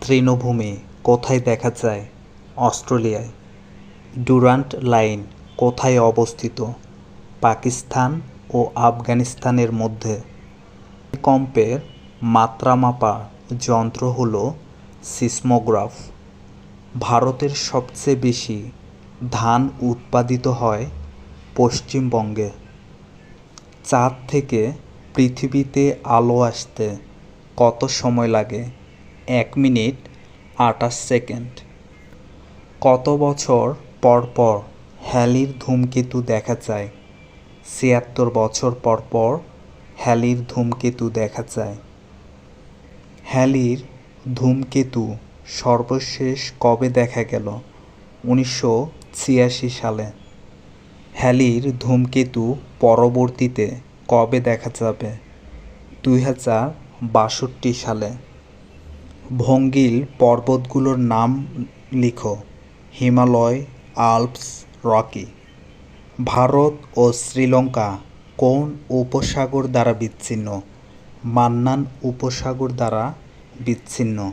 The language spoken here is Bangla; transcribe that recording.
তৃণভূমি কোথায় দেখা যায়? অস্ট্রেলিয়ায়। ডুরান্ট লাইন কোথায় অবস্থিত? পাকিস্তান ও আফগানিস্তানের মধ্যে। ভূমিকম্পের মাত্রা মাপা যন্ত্র হল সিসমোগ্রাফ। ভারতের সবচেয়ে বেশি ধান উৎপাদিত হয় পশ্চিমবঙ্গে। চাঁদ থেকে পৃথিবীতে আলো আসতে কত সময় লাগে? এক মিনিট আটাশ সেকেন্ড। কত বছর পর পর হ্যালির ধূমকেতু দেখা যায়? ছিয়াত্তর বছর পর পর হ্যালির ধূমকেতু দেখা যায়। হ্যালির ধূমকেতু সর্বশেষ কবে দেখা গেল? উনিশশো ছিয়াশি সালে। হ্যালির ধূমকেতু পরবর্তীতে কবে দেখা যাবে? দুই হাজার বাষট্টি সালে। ভঙ্গিল পর্বতগুলোর নাম লিখো। Himalaya, Alps, Rocky. ভারত ও শ্রীলঙ্কা কোন উপসাগর দ্বারা বিচ্ছিন্ন? মান্নান উপসাগর দ্বারা বিচ্ছিন্ন।